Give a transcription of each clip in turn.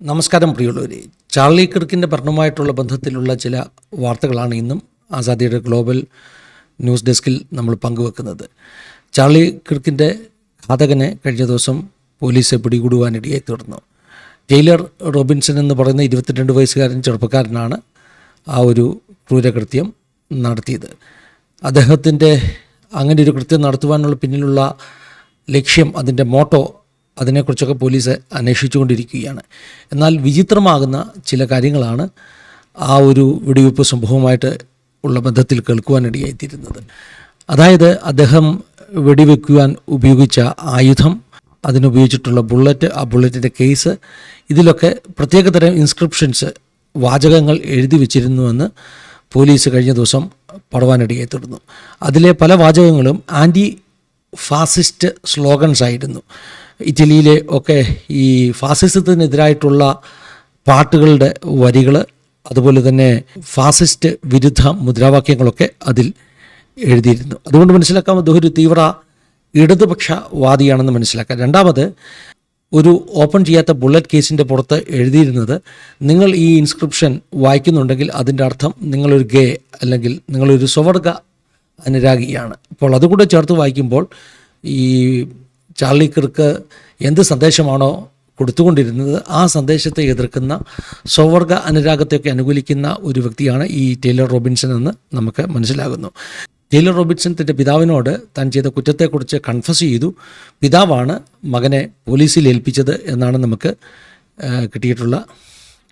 നമസ്കാരം പ്രിയുള്ളവരെ ചാർലി കിർക്കിന്റെ ഭരണവുമായിട്ടുള്ള ബന്ധത്തിലുള്ള ചില വാർത്തകളാണ് ഇന്നും ആസാദിയുടെ ഗ്ലോബൽ ന്യൂസ് ഡെസ്കിൽ നമ്മൾ പങ്കുവെക്കുന്നത്. ചാർലി കിർക്കിന്റെ ഘാതകനെ കഴിഞ്ഞ ദിവസം പോലീസ് പിടികൂടുവാനിടയായി തീർന്നു ടെയ്ലർ റോബിൻസൺ എന്ന് പറയുന്ന ഇരുപത്തിരണ്ട് വയസ്സുകാരൻ ചെറുപ്പക്കാരനാണ് ആ ഒരു ക്രൂരകൃത്യം നടത്തിയത്. അദ്ദേഹത്തിന്റെ അങ്ങനെ ഒരു കൃത്യം നടത്തുവാനുള്ള പിന്നിലുള്ള ലക്ഷ്യം അതിന്റെ മോട്ടോ അതിനെക്കുറിച്ചൊക്കെ പോലീസ് അന്വേഷിച്ചുകൊണ്ടിരിക്കുകയാണ്. എന്നാൽ വിചിത്രമാകുന്ന ചില കാര്യങ്ങളാണ് ആ ഒരു വെടിവെയ്പ്പ് സംഭവമായിട്ട് ഉള്ള ബന്ധത്തിൽ കേൾക്കുവാനിടയായിത്തീരുന്നത്. അതായത് അദ്ദേഹം വെടിവെക്കുവാൻ ഉപയോഗിച്ച ആയുധം അതിനുപയോഗിച്ചിട്ടുള്ള ബുള്ളറ്റ് ആ ബുള്ളറ്റിന്റെ കേസ് ഇതിലൊക്കെ പ്രത്യേകതരം ഇൻസ്ക്രിപ്ഷൻസ് വാചകങ്ങൾ എഴുതി വച്ചിരുന്നുവെന്ന് പോലീസ് കഴിഞ്ഞ ദിവസം പടവാനിടയെ തുടർന്നു അതിലെ പല വാചകങ്ങളും ആന്റി ഫാസിസ്റ്റ് സ്ലോഗൻസ് ആയിരുന്നു ഇറ്റലിയിലെ ഒക്കെ ഈ ഫാസിസത്തിനെതിരായിട്ടുള്ള പാട്ടുകളുടെ വരികൾ അതുപോലെ തന്നെ ഫാസിസ്റ്റ് വിരുദ്ധ മുദ്രാവാക്യങ്ങളൊക്കെ അതിൽ എഴുതിയിരുന്നു. അതുകൊണ്ട് മനസ്സിലാക്കാം അദ്ദേഹം ഒരു തീവ്ര ഇടതുപക്ഷവാദിയാണെന്ന് മനസ്സിലാക്കാം. രണ്ടാമത് ഒരു ഓപ്പൺ ചെയ്യാത്ത ബുള്ളറ്റ് കേസിന്റെ പുറത്ത് എഴുതിയിരുന്നത് നിങ്ങൾ ഈ ഇൻസ്ക്രിപ്ഷൻ വായിക്കുന്നുണ്ടെങ്കിൽ അതിന്റെ അർത്ഥം നിങ്ങളൊരു ഗേ അല്ലെങ്കിൽ നിങ്ങളൊരു സ്വവർഗ അനുരാഗിയാണ്. അപ്പോൾ അതുകൂടെ ചേർത്ത് വായിക്കുമ്പോൾ ഈ ചാർലി കിർക്ക് എന്ത് സന്ദേശമാണോ കൊടുത്തുകൊണ്ടിരുന്നത് ആ സന്ദേശത്തെ എതിർക്കുന്ന സ്വവർഗ അനുരാഗത്തെയൊക്കെ അനുകൂലിക്കുന്ന ഒരു വ്യക്തിയാണ് ഈ ടൈലർ റോബിൻസൺ എന്ന് നമുക്ക് മനസ്സിലാകുന്നു. ടൈലർ റോബിൻസൺ തന്റെ പിതാവിനോട് താൻ ചെയ്ത കുറ്റത്തെക്കുറിച്ച് കൺഫസ് ചെയ്തു. പിതാവാണ് മകനെ പോലീസിൽ ഏൽപ്പിച്ചത് എന്നാണ് നമുക്ക് കിട്ടിയിട്ടുള്ള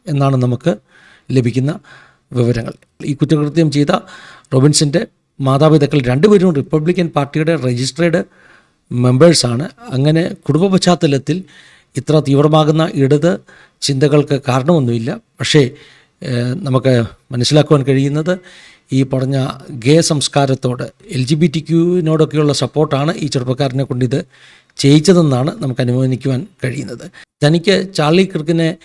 എന്നാണ് നമുക്ക് ലഭിക്കുന്ന വിവരങ്ങൾ. ഈ കുറ്റകൃത്യം ചെയ്ത റോബിൻസിന്റെ മാതാപിതാക്കൾ രണ്ടുപേരും റിപ്പബ്ലിക്കൻ പാർട്ടിയുടെ രജിസ്ട്രേഡ് മെമ്പേഴ്സാണ് അങ്ങനെ കുടുംബ പശ്ചാത്തലത്തിൽ ഇത്ര തീവ്രമാകുന്ന ഇടത് ചിന്തകൾക്ക് കാരണമൊന്നുമില്ല. പക്ഷേ നമുക്ക് മനസ്സിലാക്കുവാൻ കഴിയുന്നത് ഈ പറഞ്ഞ ഗേ സംസ്കാരത്തോട് എൽ ജി ബി ടി ക്യൂവിനോടൊക്കെയുള്ള സപ്പോർട്ടാണ് ഈ ചെറുപ്പക്കാരനെ കൊണ്ട് ഇത് ചെയ്യിച്ചതെന്നാണ് നമുക്ക് അനുമാനിക്കുവാൻ കഴിയുന്നത്. തനിക്ക് ചാർലി ക്രിക്കിനെ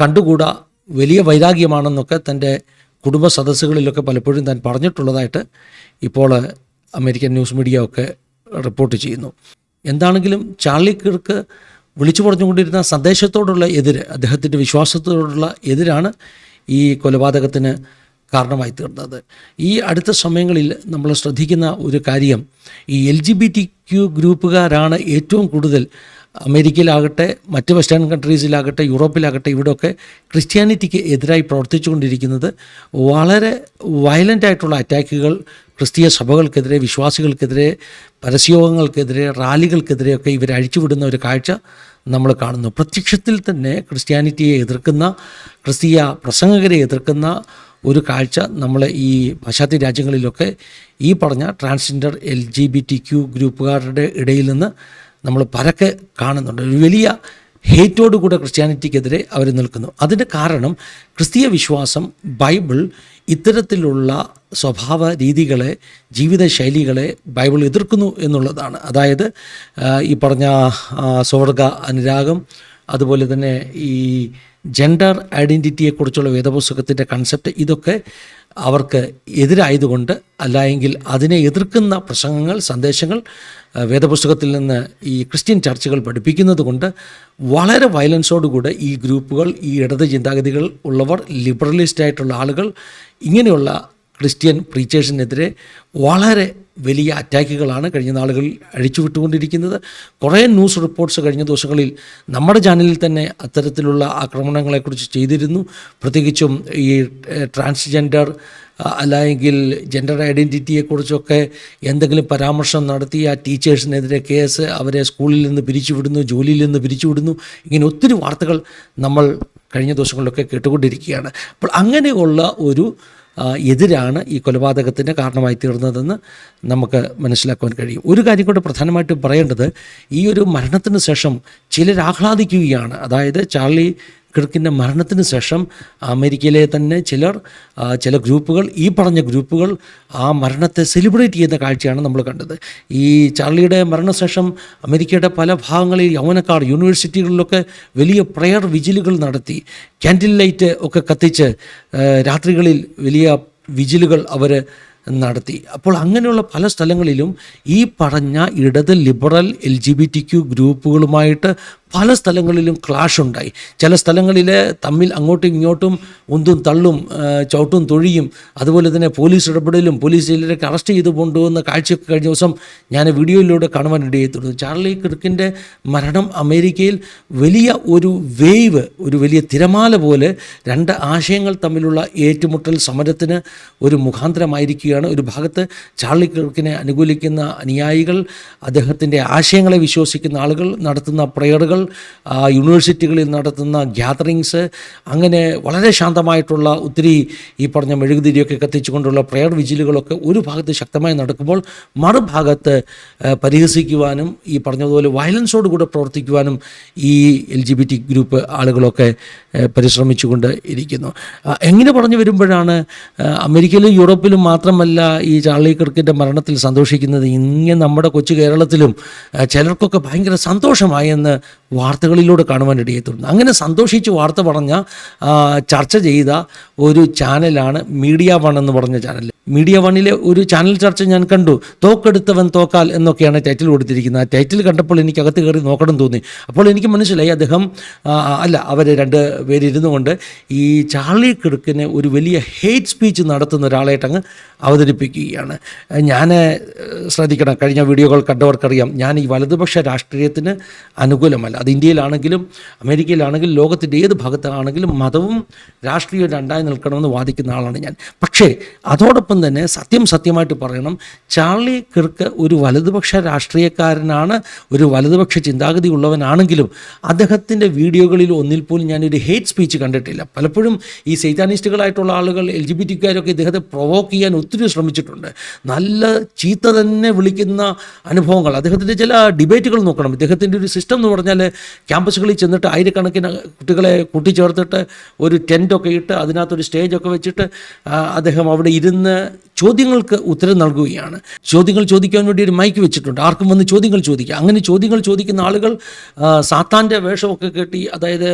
കണ്ടുകൂടാ വലിയ വൈരാഗ്യമാണെന്നൊക്കെ തന്റെ കുടുംബ സദസ്സുകളിലൊക്കെ പലപ്പോഴും താൻ പറഞ്ഞിട്ടുള്ളതായിട്ട് ഇപ്പോൾ അമേരിക്കൻ ന്യൂസ് മീഡിയ ഒക്കെ റിപ്പോർട്ട് ചെയ്യുന്നു. എന്താണെങ്കിലും ചാർലി കിർക്ക് വിളിച്ചു പറഞ്ഞുകൊണ്ടിരുന്ന സന്ദേശത്തോടുള്ള എതിര് അദ്ദേഹത്തിന്റെ വിശ്വാസത്തോടുള്ള എതിരാണ് ഈ കൊലപാതകത്തിന് കാരണമായി തീർന്നത്. ഈ അടുത്ത സമയങ്ങളിൽ നമ്മൾ ശ്രദ്ധിക്കുന്ന ഒരു കാര്യം ഈ L G B T Q ഗ്രൂപ്പുകാരാണ് ഏറ്റവും കൂടുതൽ അമേരിക്കയിലാകട്ടെ മറ്റ് വെസ്റ്റേൺ കൺട്രീസിലാകട്ടെ യൂറോപ്പിലാകട്ടെ ഇവിടെയൊക്കെ ക്രിസ്ത്യാനിറ്റിക്ക് എതിരായി പ്രവർത്തിച്ചുകൊണ്ടിരിക്കുന്നത് വളരെ വയലന്റ് ആയിട്ടുള്ള അറ്റാക്കുകൾ ക്രിസ്തീയ സഭകൾക്കെതിരെ വിശ്വാസികൾക്കെതിരെ പരസ്യോഗങ്ങൾക്കെതിരെ റാലികൾക്കെതിരെയൊക്കെ ഇവർ അഴിച്ചുവിടുന്ന ഒരു കാഴ്ച നമ്മൾ കാണുന്നു. പ്രത്യക്ഷത്തിൽ തന്നെ ക്രിസ്ത്യാനിറ്റിയെ എതിർക്കുന്ന ക്രിസ്തീയ പ്രസംഗകരെ എതിർക്കുന്ന ഒരു കാഴ്ച നമ്മൾ ഈ പാശ്ചാത്യ രാജ്യങ്ങളിലൊക്കെ ഈ പറഞ്ഞ transgender L G B T Q ഗ്രൂപ്പുകാരുടെ ഇടയിൽ നിന്ന് നമ്മൾ പരക്കെ കാണുന്നുണ്ട്. ഒരു വലിയ ഹേറ്റോടുകൂടെ ക്രിസ്ത്യാനിറ്റിക്കെതിരെ അവർ നിൽക്കുന്നു. അതിന്റെ കാരണം ക്രിസ്തീയ വിശ്വാസം ബൈബിൾ ഇത്തരത്തിലുള്ള സ്വഭാവ രീതികളെ ജീവിതശൈലികളെ ബൈബിൾ എതിർക്കുന്നു എന്നുള്ളതാണ്. അതായത് ഈ പറഞ്ഞ സ്വർഗ അനുരാഗം അതുപോലെ തന്നെ ഈ ജെൻഡർ ഐഡന്റിറ്റിയെക്കുറിച്ചുള്ള വേദപുസ്തകത്തിന്റെ കൺസെപ്റ്റ് ഇതൊക്കെ അവർക്ക് എതിരായതുകൊണ്ട് അല്ലായെങ്കിൽ അതിനെ എതിർക്കുന്ന പ്രസംഗങ്ങൾ സന്ദേശങ്ങൾ വേദപുസ്തകത്തിൽ നിന്ന് ഈ ക്രിസ്ത്യൻ ചർച്ചുകൾ പഠിപ്പിക്കുന്നത് കൊണ്ട് വളരെ വയലൻസോടുകൂടെ ഈ ഗ്രൂപ്പുകൾ ഈ ഇടത് ചിന്താഗതികൾ ഉള്ളവർ ലിബറലിസ്റ്റ് ആയിട്ടുള്ള ആളുകൾ ഇങ്ങനെയുള്ള ക്രിസ്ത്യൻ പ്രീച്ചേഴ്സിനെതിരെ വളരെ വലിയ അറ്റാക്കുകളാണ് കഴിഞ്ഞ നാളുകളിൽ അഴിച്ചുവിട്ടുകൊണ്ടിരിക്കുന്നത്. കുറേ ന്യൂസ് റിപ്പോർട്ട്സ് കഴിഞ്ഞ ദിവസങ്ങളിൽ നമ്മുടെ ചാനലിൽ തന്നെ അത്തരത്തിലുള്ള ആക്രമണങ്ങളെക്കുറിച്ച് ചെയ്തിരുന്നു. പ്രത്യേകിച്ചും ഈ ട്രാൻസ്ജെൻഡർ അല്ലെങ്കിൽ ജെൻഡർ ഐഡന്റിറ്റിയെക്കുറിച്ചൊക്കെ എന്തെങ്കിലും പരാമർശം നടത്തി ആ ടീച്ചേഴ്സിനെതിരെ കേസ് അവരെ സ്കൂളിൽ നിന്ന് പിരിച്ചുവിടുന്നു ജോലിയിൽ നിന്ന് പിരിച്ചുവിടുന്നു. ഇങ്ങനെ ഒത്തിരി വാർത്തകൾ നമ്മൾ കഴിഞ്ഞ ദിവസങ്ങളിലൊക്കെ കേട്ടുകൊണ്ടിരിക്കുകയാണ്. അപ്പോൾ അങ്ങനെയുള്ള ഒരു എതിരാണ് ഈ കൊലപാതകത്തിന് കാരണമായി തീർന്നതെന്ന് നമുക്ക് മനസ്സിലാക്കുവാൻ കഴിയും. ഒരു കാര്യം കൂടെ പ്രധാനമായിട്ടും പറയേണ്ടത് ഈ ഒരു മരണത്തിന് ശേഷം ചിലർ ആഹ്ലാദിക്കുകയാണ്. അതായത് ചാർലി കിർക്കിന്റെ മരണത്തിന് ശേഷം അമേരിക്കയിലെ തന്നെ ചിലർ ചില ഗ്രൂപ്പുകൾ ഈ പറഞ്ഞ ഗ്രൂപ്പുകൾ ആ മരണത്തെ സെലിബ്രേറ്റ് ചെയ്യുന്ന കാഴ്ചയാണ് നമ്മൾ കണ്ടത്. ഈ ചാർലിയുടെ മരണശേഷം അമേരിക്കയുടെ പല ഭാഗങ്ങളിൽ യൗവനക്കാർ യൂണിവേഴ്സിറ്റികളിലൊക്കെ വലിയ പ്രയർ വിജിലുകൾ നടത്തി. ക്യാൻഡിൽ ലൈറ്റ് ഒക്കെ കത്തിച്ച് രാത്രികളിൽ വലിയ വിജിലുകൾ അവർ നടത്തി. അപ്പോൾ അങ്ങനെയുള്ള പല സ്ഥലങ്ങളിലും ഈ പറഞ്ഞ ഇടത് liberal L G B T Q ഗ്രൂപ്പുകളുമായിട്ട് പല സ്ഥലങ്ങളിലും ക്ലാഷ് ഉണ്ടായി. ചില സ്ഥലങ്ങളിൽ തമ്മിൽ അങ്ങോട്ടും ഇങ്ങോട്ടും ഉന്തും തള്ളും ചവിട്ടും തൊഴിയും അതുപോലെ തന്നെ പോലീസ് ഇടപെടലും പോലീസ് ചിലരൊക്കെ അറസ്റ്റ് ചെയ്ത് കൊണ്ടുപോകുന്ന കാഴ്ചയൊക്കെ കഴിഞ്ഞ ദിവസം ഞാൻ വീഡിയോയിലൂടെ കാണുവാൻ ഇടയായിട്ടുണ്ട് ചാർലി കിർക്കിന്റെ മരണം അമേരിക്കയിൽ വലിയ ഒരു വേവ് ഒരു വലിയ തിരമാല പോലെ രണ്ട് ആശയങ്ങൾ തമ്മിലുള്ള ഏറ്റുമുട്ടൽ സമരത്തിന് ഒരു മുഖാന്തരമായിരിക്കുകയാണ്. ഒരു ഭാഗത്ത് ചാർലി ക്രിക്കിനെ അനുകൂലിക്കുന്ന അനുയായികൾ അദ്ദേഹത്തിന്റെ ആശയങ്ങളെ വിശ്വസിക്കുന്ന ആളുകൾ നടത്തുന്ന പ്രയറുകൾ യൂണിവേഴ്സിറ്റികളിൽ നടത്തുന്ന ഗ്യാതറിങ്സ് അങ്ങനെ വളരെ ശാന്തമായിട്ടുള്ള ഒത്തിരി ഈ പറഞ്ഞ മെഴുകുതിരിയൊക്കെ കത്തിച്ചുകൊണ്ടുള്ള പ്രയർ വിജിലുകളൊക്കെ ഒരു ഭാഗത്ത് ശക്തമായി നടക്കുമ്പോൾ മറുഭാഗത്ത് പരിഹസിക്കുവാനും ഈ പറഞ്ഞതുപോലെ വയലൻസോട് കൂടെ പ്രവർത്തിക്കുവാനും ഈ L G B T group ആളുകളൊക്കെ പരിശ്രമിച്ചുകൊണ്ട് ഇരിക്കുന്നു. എങ്ങനെ പറഞ്ഞു വരുമ്പോഴാണ് അമേരിക്കയിലും യൂറോപ്പിലും മാത്രമല്ല ഈ ചാർലി കിർക്കിന്റെ മരണത്തിൽ സന്തോഷിക്കുന്നത്. ഇങ്ങനെ നമ്മുടെ കൊച്ചു കേരളത്തിലും ചിലർക്കൊക്കെ ഭയങ്കര സന്തോഷമായെന്ന് വാർത്തകളിലൂടെ കാണുവാൻ ഇടയെത്തുന്നു അങ്ങനെ സന്തോഷിച്ച് വാർത്ത പറഞ്ഞ ചർച്ച ചെയ്ത ഒരു ചാനലാണ് മീഡിയ വൺ എന്ന് പറഞ്ഞ ചാനൽ. മീഡിയ വണ്ണിലെ ഒരു ചാനൽ ചർച്ച ഞാൻ കണ്ടു. തോക്കെടുത്തവൻ തോക്കാൽ എന്നൊക്കെയാണ് ടൈറ്റിൽ കൊടുത്തിരിക്കുന്നത്. ആ ടൈറ്റിൽ കണ്ടപ്പോൾ എനിക്ക് അകത്ത് കയറി നോക്കണം തോന്നി. അപ്പോൾ എനിക്ക് മനസ്സിലായി അദ്ദേഹം അല്ല അവർ രണ്ട് പേരിരുന്നു കൊണ്ട് ഈ ചാർലി കിടുക്കിനെ ഒരു വലിയ ഹേറ്റ് സ്പീച്ച് നടത്തുന്ന ഒരാളായിട്ട് അങ്ങ് അവതരിപ്പിക്കുകയാണ്. ഞാൻ ശ്രദ്ധിക്കണം. കഴിഞ്ഞ വീഡിയോകൾ കണ്ടവർക്കറിയാം. ഞാൻ ഈ വലതുപക്ഷ രാഷ്ട്രീയത്തിന് അനുകൂലമല്ല. അത് ഇന്ത്യയിലാണെങ്കിലും അമേരിക്കയിലാണെങ്കിലും ലോകത്തിന്റെ ഏത് ഭാഗത്താണെങ്കിലും മതവും രാഷ്ട്രീയവും രണ്ടായി നിൽക്കണമെന്ന് വാദിക്കുന്ന ആളാണ് ഞാൻ. പക്ഷേ അതോടൊപ്പം തന്നെ സത്യം സത്യമായിട്ട് പറയണം ചാർലി കിർക്ക് ഒരു വലതുപക്ഷ രാഷ്ട്രീയക്കാരനാണ് ഒരു വലതുപക്ഷ ചിന്താഗതി ഉള്ളവനാണെങ്കിലും അദ്ദേഹത്തിന്റെ വീഡിയോകളിൽ ഒന്നിൽ പോലും ഞാനൊരു ഹേറ്റ് സ്പീച്ച് കണ്ടിട്ടില്ല. പലപ്പോഴും ഈ സൈറ്റാനിസ്റ്റുകളായിട്ടുള്ള ആളുകൾ എൽ ജി ബി ടിക്കാരൊക്കെ ഇദ്ദേഹത്തെ പ്രൊവോക്ക് ചെയ്യാൻ ഒത്തിരി ശ്രമിച്ചിട്ടുണ്ട്. നല്ല ചീത്ത തന്നെ വിളിക്കുന്ന അനുഭവങ്ങൾ അദ്ദേഹത്തിന്റെ ചില ഡിബേറ്റുകൾ നോക്കണം. ഇദ്ദേഹത്തിന്റെ ഒരു സിസ്റ്റം എന്ന് പറഞ്ഞാൽ ക്യാമ്പസുകളിൽ ചെന്നിട്ട് ആയിരക്കണക്കിന് കുട്ടികളെ കൂട്ടിച്ചേർത്തിട്ട് ഒരു ടെന്റൊക്കെ ഇട്ട് അതിനകത്തൊരു സ്റ്റേജൊക്കെ വെച്ചിട്ട് അദ്ദേഹം അവിടെ ഇരുന്ന് ചോദ്യങ്ങൾക്ക് ഉത്തരം നൽകുകയാണ്. ചോദ്യങ്ങൾ ചോദിക്കാൻ വേണ്ടി ഒരു മൈക്ക് വെച്ചിട്ടുണ്ട്. ആർക്കും വന്ന് ചോദ്യങ്ങൾ ചോദിക്കാം. അങ്ങനെ ചോദ്യങ്ങൾ ചോദിക്കുന്ന ആളുകൾ സാത്താന്റെ വേഷമൊക്കെ കെട്ടി അതായത്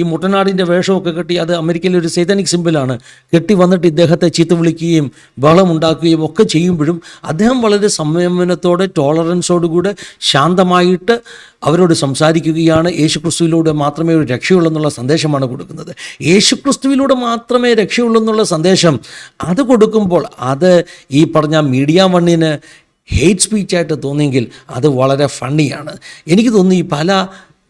ഈ മുട്ടനാടിന്റെ വേഷമൊക്കെ കെട്ടി അത് അമേരിക്കയിലെ ഒരു സൈതാനിക് സിമ്പിളാണ് കെട്ടി വന്നിട്ട് ഇദ്ദേഹത്തെ ചീത്ത വിളിക്കുകയും ബഹളം ഉണ്ടാക്കുകയും ഒക്കെ ചെയ്യുമ്പോഴും അദ്ദേഹം വളരെ സംയമനത്തോടെ ടോളറൻസോടുകൂടെ ശാന്തമായിട്ട് അവരോട് സംസാരിക്കുകയാണ്. യേശുക്രിസ്തുവിലൂടെ മാത്രമേ ഒരു രക്ഷയുള്ളൂ എന്നുള്ള സന്ദേശമാണ് കൊടുക്കുന്നത്. യേശുക്രിസ്തുവിലൂടെ മാത്രമേ രക്ഷയുള്ളൂ എന്നുള്ള സന്ദേശം അത് കൊടുക്കുമ്പോൾ അത് ഈ പറഞ്ഞ മീഡിയ വണ്ണിന് ഹെയ്റ്റ് സ്പീച്ചായിട്ട് തോന്നിയെങ്കിൽ അത് വളരെ ഫണ്ണിയാണ്. എനിക്ക് തോന്നുന്നു ഈ പല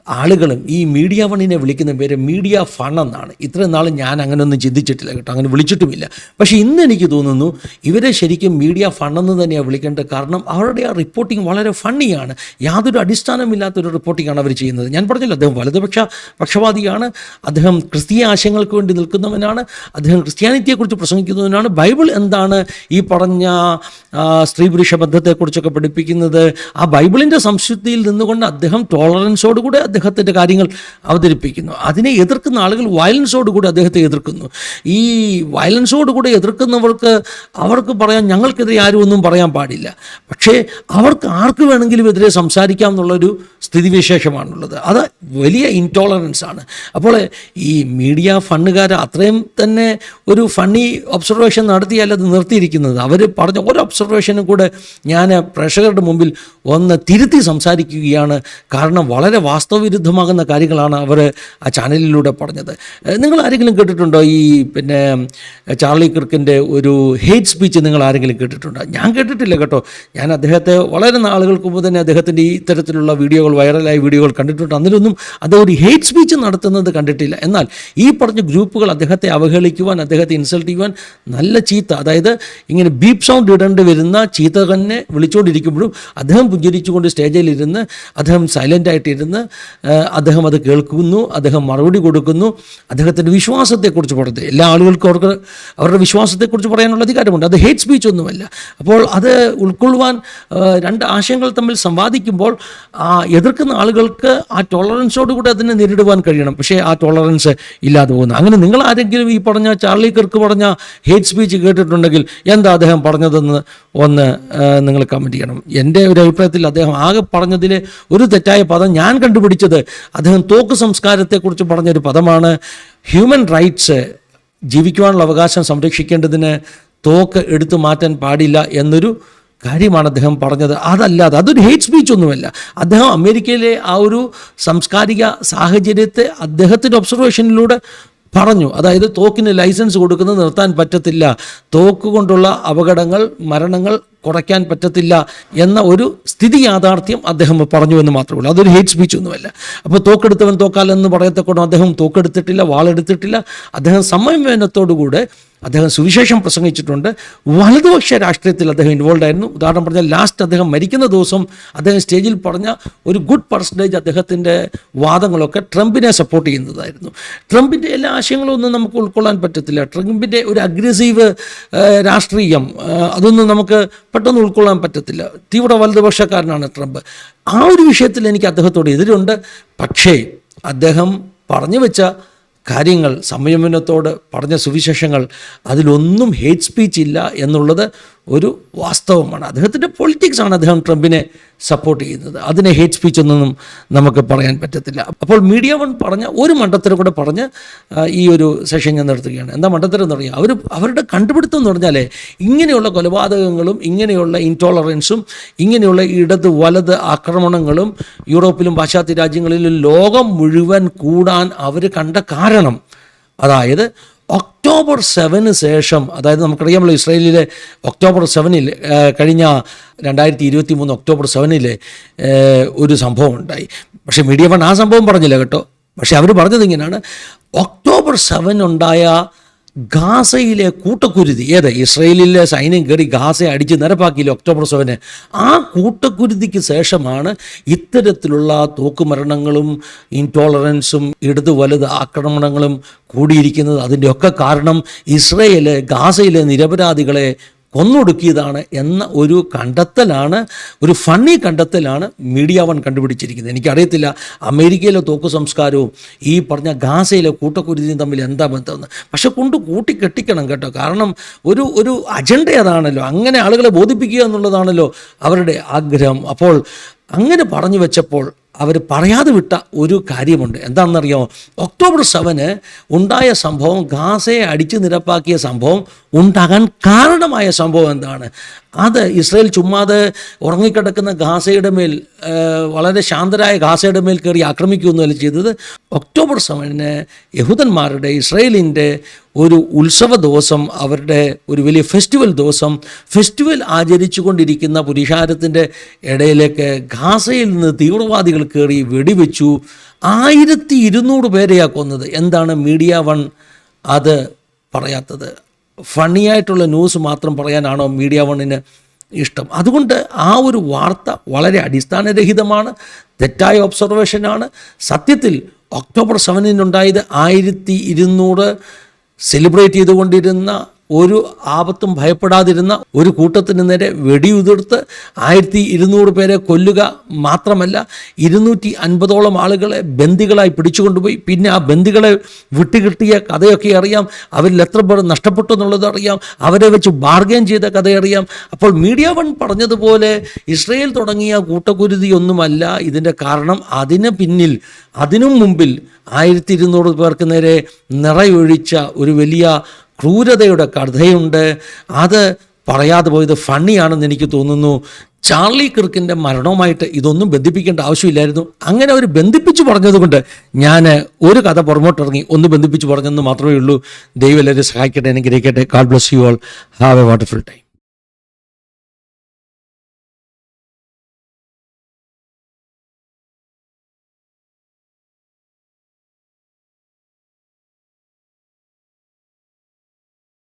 ആളുകളും ഈ മീഡിയ വണ്ണിനെ വിളിക്കുന്ന പേര് മീഡിയ ഫൺ എന്നാണ്. ഇത്രയും നാൾ ഞാൻ അങ്ങനെയൊന്നും ചിന്തിച്ചിട്ടില്ല കേട്ടോ. അങ്ങനെ വിളിച്ചിട്ടുമില്ല. പക്ഷേ ഇന്ന് എനിക്ക് തോന്നുന്നു ഇവരെ ശരിക്കും മീഡിയ ഫൺ എന്ന് തന്നെയാണ് വിളിക്കേണ്ടത്. കാരണം അവരുടെ ആ റിപ്പോർട്ടിംഗ് വളരെ ഫണ്ണിയാണ് യാതൊരു അടിസ്ഥാനമില്ലാത്തൊരു ആണ് അവർ ചെയ്യുന്നത്. ഞാൻ പറഞ്ഞല്ലോ അദ്ദേഹം വലതുപക്ഷ പക്ഷപാതിയാണ്. അദ്ദേഹം ക്രിസ്തീയ ആശയങ്ങൾക്ക് വേണ്ടി നിൽക്കുന്നവനാണ്. അദ്ദേഹം ക്രിസ്ത്യാനിറ്റിയെക്കുറിച്ച് പ്രസംഗിക്കുന്നവനാണ്. ബൈബിൾ എന്താണ് ഈ പറഞ്ഞ സ്ത്രീ പുരുഷ ബന്ധത്തെക്കുറിച്ചൊക്കെ പഠിപ്പിക്കുന്നത്? ആ ബൈബിളിന്റെ സംശുദ്ധിയിൽ നിന്നുകൊണ്ട് അദ്ദേഹം ടോളറൻസോടുകൂടെ അദ്ദേഹത്തിന്റെ കാര്യങ്ങൾ അവതരിപ്പിക്കുന്നു. അതിനെ എതിർക്കുന്ന ആളുകൾ വയലൻസോട് കൂടി അദ്ദേഹത്തെ എതിർക്കുന്നു. ഈ വയലൻസോട് കൂടി എതിർക്കുന്നവർക്ക് അവർക്ക് പറയാൻ ഞങ്ങൾക്കെതിരെ ആരും ഒന്നും പറയാൻ പാടില്ല. പക്ഷേ അവർക്ക് ആർക്ക് വേണമെങ്കിലും എതിരെ സംസാരിക്കാം എന്നുള്ളൊരു സ്ഥിതിവിശേഷമാണുള്ളത്. അത് വലിയ ഇൻടോളറൻസ് ആണ്. അപ്പോൾ ഈ മീഡിയ ഫണ്ടുകാർ അത്രയും തന്നെ ഒരു ഫണ്ണി ഒബ്സർവേഷൻ നടത്തിയാൽ അത് നിർത്തിയിരിക്കുന്നത്. അവർ പറഞ്ഞ ഒരു ഒബ്സർവേഷനും കൂടെ ഞാൻ പ്രേക്ഷകരുടെ മുമ്പിൽ ഒന്ന് തിരുത്തി സംസാരിക്കുകയാണ്. കാരണം വളരെ വാസ്തവവിരുദ്ധമാകുന്ന കാര്യങ്ങളാണ് അവർ ആ ചാനലിലൂടെ പറഞ്ഞത്. നിങ്ങൾ ആരെങ്കിലും കേട്ടിട്ടുണ്ടോ ഈ പിന്നെ ചാർലി കിർക്കിന്റെ ഒരു ഹേറ്റ് സ്പീച്ച് നിങ്ങൾ ആരെങ്കിലും കേട്ടിട്ടുണ്ടോ? ഞാൻ കേട്ടിട്ടില്ല കേട്ടോ. ഞാൻ അദ്ദേഹത്തെ വളരെ നാളുകൾക്ക് മുമ്പ് തന്നെ അദ്ദേഹത്തിന്റെ ഈ തരത്തിലുള്ള വീഡിയോകൾ വൈറലായ വീഡിയോകൾ കണ്ടിട്ടുണ്ട്. അന്നിലൊന്നും അദ്ദേഹം ഒരു ഹേറ്റ് സ്പീച്ച് നടത്തുന്നത് കണ്ടിട്ടില്ല. എന്നാൽ ഈ പറഞ്ഞ ഗ്രൂപ്പുകൾ അദ്ദേഹത്തെ അവഹേളിക്കുവാൻ അദ്ദേഹത്തെ ഇൻസൾട്ട് ചെയ്യുവാൻ നല്ല ചീത്ത അതായത് ഇങ്ങനെ ബീപ് സൗണ്ട് ഇടേണ്ടി വരുന്ന ചീത്ത തന്നെ വിളിച്ചുകൊണ്ടിരിക്കുമ്പോഴും അദ്ദേഹം പുഞ്ചിരിച്ചുകൊണ്ട് സ്റ്റേജിലിരുന്ന് അദ്ദേഹം സൈലന്റായിട്ടിരുന്ന് അദ്ദേഹം അത് കേൾക്കുന്നു അദ്ദേഹം മറുപടി കൊടുക്കുന്നു. അദ്ദേഹത്തിന്റെ വിശ്വാസത്തെക്കുറിച്ച് പറയുന്നത് എല്ലാ ആളുകൾക്കും അവർക്ക് അവരുടെ വിശ്വാസത്തെക്കുറിച്ച് പറയാനുള്ള അധികാരമുണ്ട്. അത് ഹേറ്റ് സ്പീച്ച് ഒന്നുമല്ല. അപ്പോൾ അത് ഉൾക്കൊള്ളുവാൻ രണ്ട് ആശയങ്ങൾ തമ്മിൽ സംവാദിക്കുമ്പോൾ ആ എതിർക്കുന്ന ആളുകൾക്ക് ആ ടോളറൻസോടുകൂടി അതിനെ നേരിടുവാൻ കഴിയണം. പക്ഷേ ആ ടോളറൻസ് ഇല്ലാതെ പോകുന്നു. അങ്ങനെ നിങ്ങൾ ആരെങ്കിലും ഈ പറഞ്ഞ ചാർലി കിർക്ക് പറഞ്ഞ ഹേറ്റ് സ്പീച്ച് കേട്ടിട്ടുണ്ടെങ്കിൽ എന്താ അദ്ദേഹം പറഞ്ഞതെന്ന് ഒന്ന് നിങ്ങൾ കമന്റ് ചെയ്യണം. എന്റെ ഒരു അഭിപ്രായത്തിൽ അദ്ദേഹം ആകെ പറഞ്ഞതിൽ ഒരു തെറ്റായ പദം ഞാൻ കണ്ടുപിടിച്ചത് അദ്ദേഹം തോക്ക് സംസ്കാരത്തെക്കുറിച്ച് പറഞ്ഞൊരു പദമാണ്. ഹ്യൂമൻ റൈറ്റ്സ് ജീവിക്കുവാനുള്ള അവകാശം സംരക്ഷിക്കേണ്ടതിന് തോക്ക് എടുത്തു മാറ്റാൻ പാടില്ല എന്നൊരു കാര്യമാണ് അദ്ദേഹം പറഞ്ഞത്. അതല്ലാതെ അതൊരു ഹേറ്റ് സ്പീച്ച് ഒന്നുമല്ല. അദ്ദേഹം അമേരിക്കയിലെ ആ ഒരു സാംസ്കാരിക സാഹചര്യത്തെ അദ്ദേഹത്തിന്റെ ഒബ്സർവേഷനിലൂടെ പറഞ്ഞു. അതായത് തോക്കിന് ലൈസൻസ് കൊടുക്കുന്നത് നിർത്താൻ പറ്റത്തില്ല. തോക്ക് കൊണ്ടുള്ള അപകടങ്ങൾ മരണങ്ങൾ കുറയ്ക്കാൻ പറ്റത്തില്ല എന്ന ഒരു സ്ഥിതി യാഥാർത്ഥ്യം അദ്ദേഹം പറഞ്ഞു എന്ന് മാത്രമേ ഉള്ളൂ. അതൊരു ഹേറ്റ് സ്പീച്ച് ഒന്നുമല്ല. അപ്പോൾ തോക്കെടുത്തവൻ തോക്കാലെന്ന് പറയത്തക്കൊണ്ട് അദ്ദേഹം തോക്കെടുത്തിട്ടില്ല വാളെടുത്തിട്ടില്ല. അദ്ദേഹം സംയമനത്തോടുകൂടെ അദ്ദേഹം സുവിശേഷം പ്രസംഗിച്ചിട്ടുണ്ട്. വലതുപക്ഷ രാഷ്ട്രീയത്തിൽ അദ്ദേഹം ഇൻവോൾവ് ആയിരുന്നു. ഉദാഹരണം പറഞ്ഞാൽ ലാസ്റ്റ് അദ്ദേഹം മരിക്കുന്ന ദിവസം അദ്ദേഹം സ്റ്റേജിൽ പറഞ്ഞ ഒരു ഗുഡ് പെർസെന്റേജ് അദ്ദേഹത്തിന്റെ വാദങ്ങളൊക്കെ ട്രംപിനെ സപ്പോർട്ട് ചെയ്യുന്നതായിരുന്നു. ട്രംപിന്റെ എല്ലാ ആശയങ്ങളും ഒന്നും നമുക്ക് ഉൾക്കൊള്ളാൻ പറ്റത്തില്ല. ട്രംപിന്റെ ഒരു അഗ്രസീവ് രാഷ്ട്രീയം അതൊന്നും നമുക്ക് പെട്ടെന്ന് ഉൾക്കൊള്ളാൻ പറ്റത്തില്ല. തീവ്ര വലതുപക്ഷക്കാരനാണ് ട്രംപ്. ആ ഒരു വിഷയത്തിൽ എനിക്ക് അദ്ദേഹത്തോട് എതിരുണ്ട്. പക്ഷേ അദ്ദേഹം പറഞ്ഞു വെച്ച കാര്യങ്ങൾ സംയമനത്തോട് പറഞ്ഞ സുവിശേഷങ്ങൾ അതിലൊന്നും ഹേറ്റ് സ്പീച്ച് ഇല്ല എന്നുള്ളത് ഒരു വാസ്തവമാണ്. അദ്ദേഹത്തിന്റെ പൊളിറ്റിക്സാണ് അദ്ദേഹം ട്രംപിനെ സപ്പോർട്ട് ചെയ്യുന്നത്. അതിനെ ഹേറ്റ് സ്പീച്ച് ഒന്നും നമുക്ക് പറയാൻ പറ്റത്തില്ല. അപ്പോൾ മീഡിയ വൺ പറഞ്ഞ ഒരു മണ്ഡലത്തിലും കൂടെ പറഞ്ഞ് ഈ ഒരു സെഷൻ ഞാൻ നടത്തുകയാണ്. എന്താ മണ്ഡലത്തിൽ എന്ന് പറഞ്ഞാൽ അവർ അവരുടെ കണ്ടുപിടുത്തം എന്ന് പറഞ്ഞാൽ ഇങ്ങനെയുള്ള കൊലപാതകങ്ങളും ഇങ്ങനെയുള്ള ഇൻടോളറൻസും ഇങ്ങനെയുള്ള ഇടത് വലത് ആക്രമണങ്ങളും യൂറോപ്പിലും പാശ്ചാത്യ രാജ്യങ്ങളിലും ലോകം മുഴുവൻ കൂടാൻ അവർ കണ്ട കാരണം അതായത് ഒക്ടോബർ സെവന് ശേഷം അതായത് നമുക്കറിയാമല്ലോ ഇസ്രയേലിലെ ഒക്ടോബർ സെവനിൽ കഴിഞ്ഞ രണ്ടായിരത്തി ഇരുപത്തി മൂന്ന് ഒക്ടോബർ സെവനിൽ ഒരു സംഭവം ഉണ്ടായി. പക്ഷേ മീഡിയ വൺ ആ സംഭവം പറഞ്ഞില്ല കേട്ടോ. പക്ഷേ അവർ പറഞ്ഞത് ഇങ്ങനെയാണ് ഒക്ടോബർ സെവൻ ഉണ്ടായ ഗാസയിലെ കൂട്ടക്കുരുതി ഏത്? ഇസ്രയേലിലെ സൈന്യം കയറി ഗാസയെ അടിച്ച് നിരപ്പാക്കിയില്ല ഒക്ടോബർ സെവന്. ആ കൂട്ടക്കുരുതിക്ക് ശേഷമാണ് ഇത്തരത്തിലുള്ള തോക്കുമരണങ്ങളും ഇൻടോളറൻസും ഇടത് വലത് ആക്രമണങ്ങളും കൂടിയിരിക്കുന്നത്. അതിന്റെയൊക്കെ കാരണം ഇസ്രയേൽ ഗാസയിലെ നിരപരാധികളെ കൊന്നൊടുക്കിയതാണ് എന്ന ഒരു കണ്ടെത്തലാണ് ഒരു ഫണ്ണി കണ്ടെത്തലാണ് മീഡിയ വൺ കണ്ടുപിടിച്ചിരിക്കുന്നത്. എനിക്കറിയത്തില്ല അമേരിക്കയിലെ തോക്ക് സംസ്കാരവും ഈ പറഞ്ഞ ഗാസയിലെ കൂട്ടക്കുരുതിയും തമ്മിൽ എന്താ ബന്ധമെന്ന്. പക്ഷെ കൊണ്ട് കൂട്ടി കെട്ടിക്കണം കേട്ടോ. കാരണം ഒരു ഒരു അജണ്ട അതാണല്ലോ അങ്ങനെ ആളുകളെ ബോധിപ്പിക്കുക എന്നുള്ളതാണല്ലോ അവരുടെ ആഗ്രഹം. അപ്പോൾ അങ്ങനെ പറഞ്ഞു വെച്ചപ്പോൾ അവർ പറയാതെ വിട്ട ഒരു കാര്യമുണ്ട്. എന്താണെന്നറിയോ? ഒക്ടോബർ സെവന് ഉണ്ടായ സംഭവം ഗാസയെ അടിച്ചു നിരപ്പാക്കിയ സംഭവം ഉണ്ടാകാൻ കാരണമായ സംഭവം എന്താണ്? അത് ഇസ്രയേൽ ചുമ്മാതെ ഉറങ്ങിക്കിടക്കുന്ന ഗാസയുടെ മേൽ വളരെ ശാന്തരായ ഗാസയുടെ മേൽ കയറി ആക്രമിക്കുകയൊന്നുമല്ല ചെയ്തത്. ഒക്ടോബർ സെവനിന് യഹൂദന്മാരുടെ ഇസ്രയേലിന്റെ ഒരു ഉത്സവ ദിവസം അവരുടെ ഒരു വലിയ ഫെസ്റ്റിവൽ ദിവസം ഫെസ്റ്റിവൽ ആചരിച്ചു കൊണ്ടിരിക്കുന്ന പുരുഷാരത്തിന്റെ ഇടയിലേക്ക് ഖാസയിൽ നിന്ന് തീവ്രവാദികൾ കയറി വെടിവെച്ചു. ആയിരത്തി ഇരുന്നൂറ് പേരെയാ കൊന്നത്. എന്താണ് മീഡിയ വൺ അത് പറയാത്തത്? ഫണ്ണിയായിട്ടുള്ള ന്യൂസ് മാത്രം പറയാനാണോ മീഡിയ വണ്ണിന് ഇഷ്ടം? അതുകൊണ്ട് ആ ഒരു വാർത്ത വളരെ അടിസ്ഥാനരഹിതമാണ് തെറ്റായ ഒബ്സർവേഷനാണ് സത്യത്തിൽ ഒക്ടോബർ സെവനിനുണ്ടായത് ആയിരത്തി ഇരുന്നൂറ് സെലിബ്രേറ്റ് ചെയ്തുകൊണ്ടിരുന്ന ഒരു ആപത്തും ഭയപ്പെടാതിരുന്ന ഒരു കൂട്ടത്തിന് നേരെ വെടിയുതിർത്ത് ആയിരത്തി ഇരുന്നൂറ് പേരെ കൊല്ലുക മാത്രമല്ല ഇരുന്നൂറ്റി അൻപതോളം ആളുകളെ ബന്ദികളായി പിടിച്ചുകൊണ്ടുപോയി. പിന്നെ ആ ബന്ദികളെ വിട്ടുകിട്ടിയ കഥയൊക്കെ അറിയാം. അവരിൽ എത്ര പേർ നഷ്ടപ്പെട്ടു എന്നുള്ളത് അറിയാം. അവരെ വെച്ച് ബാർഗെയിൻ ചെയ്ത കഥയറിയാം അപ്പോൾ മീഡിയ വൺ പറഞ്ഞതുപോലെ ഇസ്രയേൽ തുടങ്ങിയ കൂട്ടക്കുരുതി ഒന്നുമല്ല. ഇതിന്റെ കാരണം അതിന് പിന്നിൽ അതിനും മുമ്പിൽ ആയിരത്തി ഇരുന്നൂറ് പേർക്ക് നേരെ നിറയൊഴിച്ച ഒരു വലിയ ക്രൂരതയുടെ കഥയുണ്ട്. അത് പറയാതെ പോയത് ഫണ്ണിയാണെന്ന് എനിക്ക് തോന്നുന്നു. ചാർലി കിർക്കിന്റെ മരണവുമായിട്ട് ഇതൊന്നും ബന്ധിപ്പിക്കേണ്ട ആവശ്യമില്ലായിരുന്നു. അങ്ങനെ അവർ ബന്ധിപ്പിച്ച് പറഞ്ഞതുകൊണ്ട് ഞാൻ ഒരു കഥ പുറമോട്ടിറങ്ങി ഒന്ന് ബന്ധിപ്പിച്ച് പറഞ്ഞെന്ന് മാത്രമേ ഉള്ളൂ. ദൈവം എല്ലാവരും സഹായിക്കട്ടെ അനുഗ്രഹിക്കട്ടെ. God bless you all have a wonderful time